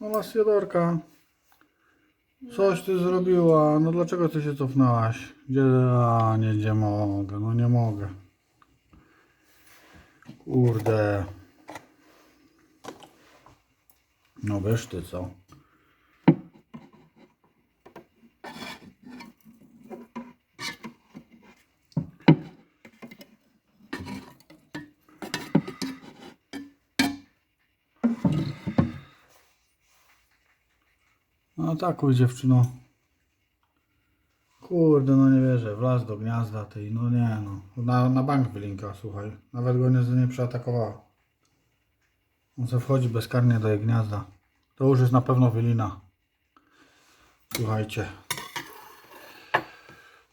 No Lasiodorka. Coś ty zrobiła. No dlaczego ty się cofnęłaś? Gdzie? A, nie, nie mogę. No nie mogę. Kurde. No wiesz ty co? No taką dziewczyno. Kurde, no nie wierzę. Wlazł do gniazda tej. No nie no. Na, na bank wylinka, słuchaj. Nawet go nie, nie przeatakowała. On se wchodzi bezkarnie do jej gniazda. To już jest na pewno wylina. Słuchajcie.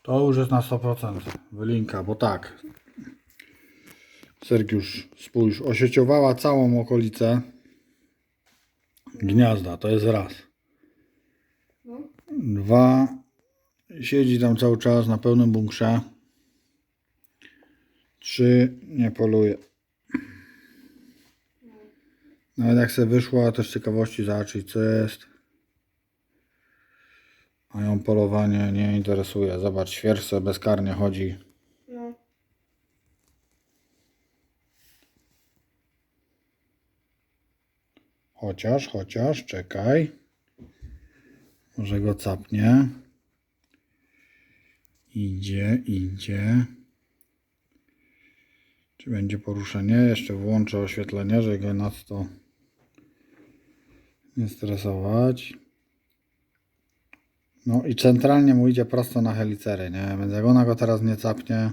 To już jest na 100% wylinka, bo tak. Sergiusz, spójrz, osieciowała całą okolicę gniazda. To jest raz. Dwa. Siedzi tam cały czas na pełnym bunkrze. Trzy. Nie poluje. Nawet jak sobie wyszła, też z ciekawości zobaczyć co jest. A ją polowanie nie interesuje. Zobacz, świerz sobie bezkarnie chodzi. No. Chociaż, chociaż, czekaj. Może go capnie. Idzie, idzie. Czy będzie poruszenie? Jeszcze włączę oświetlenie, żeby go nad to nie stresować. No i centralnie mu idzie prosto na helicery, nie? Więc jak ona go teraz nie capnie,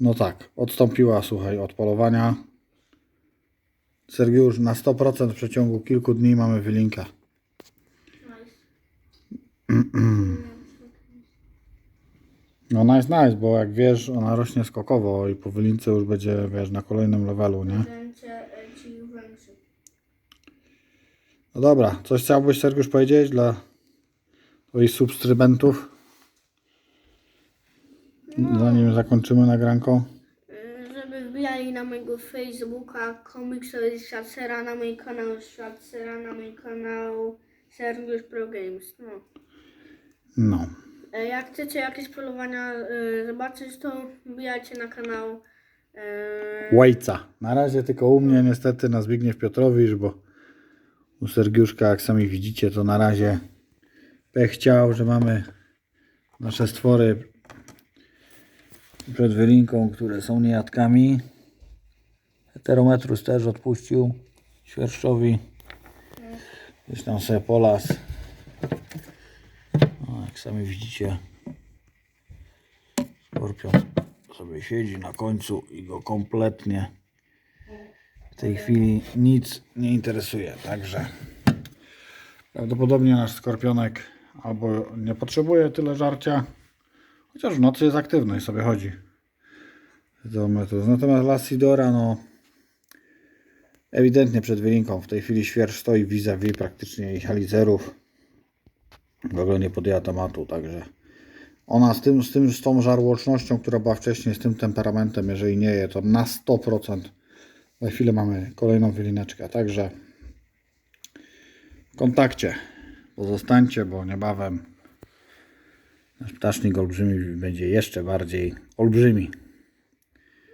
no tak, odstąpiła, słuchaj, od polowania. Sergiusz, na 100% w przeciągu kilku dni mamy wylinkę. No nice, nice, bo jak wiesz, ona rośnie skokowo i po wylince już będzie, wiesz, na kolejnym levelu, nie? E. No dobra, coś chciałbyś Sergiusz powiedzieć dla twoich subskrybentów? Zanim zakończymy nagranką. E, Żeby wbijali na mojego Facebooka komiksowy Świat Sera, na mój kanał Świat Sera, na mój kanał Sergiusz Pro Games. No. No. E, Jak chcecie jakieś polowania e, zobaczyć, to wbijajcie na kanał. E, Łajca. Na razie tylko u mnie niestety na Zbigniew Piotrowicz, bo u Sergiuszka, jak sami widzicie, to na razie pech chciał, że mamy nasze stwory przed wylinką, które są niejadkami. Heterometrus też odpuścił świerszczowi. Gdzieś tam sobie polas. Jak sami widzicie, skorpion sobie siedzi na końcu i go kompletnie w tej chwili nic nie interesuje. Także prawdopodobnie nasz skorpionek albo nie potrzebuje tyle żarcia, chociaż w nocy jest aktywny i sobie chodzi. Do metrów. Natomiast Lassidora, no ewidentnie przed wylinką. W tej chwili świerszcz stoi vis-a-vis praktycznie jej halizerów. W ogóle nie podjęła tematu, także ona z tym, z tym, z tą żarłocznością, która była wcześniej, z tym temperamentem, jeżeli nie je, to na 100% za chwilę mamy kolejną wylineczkę. Także w kontakcie pozostańcie, bo niebawem nasz ptasznik olbrzymi będzie jeszcze bardziej olbrzymi.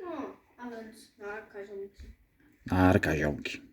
no, a więc na kazionki. Na arka ziomki.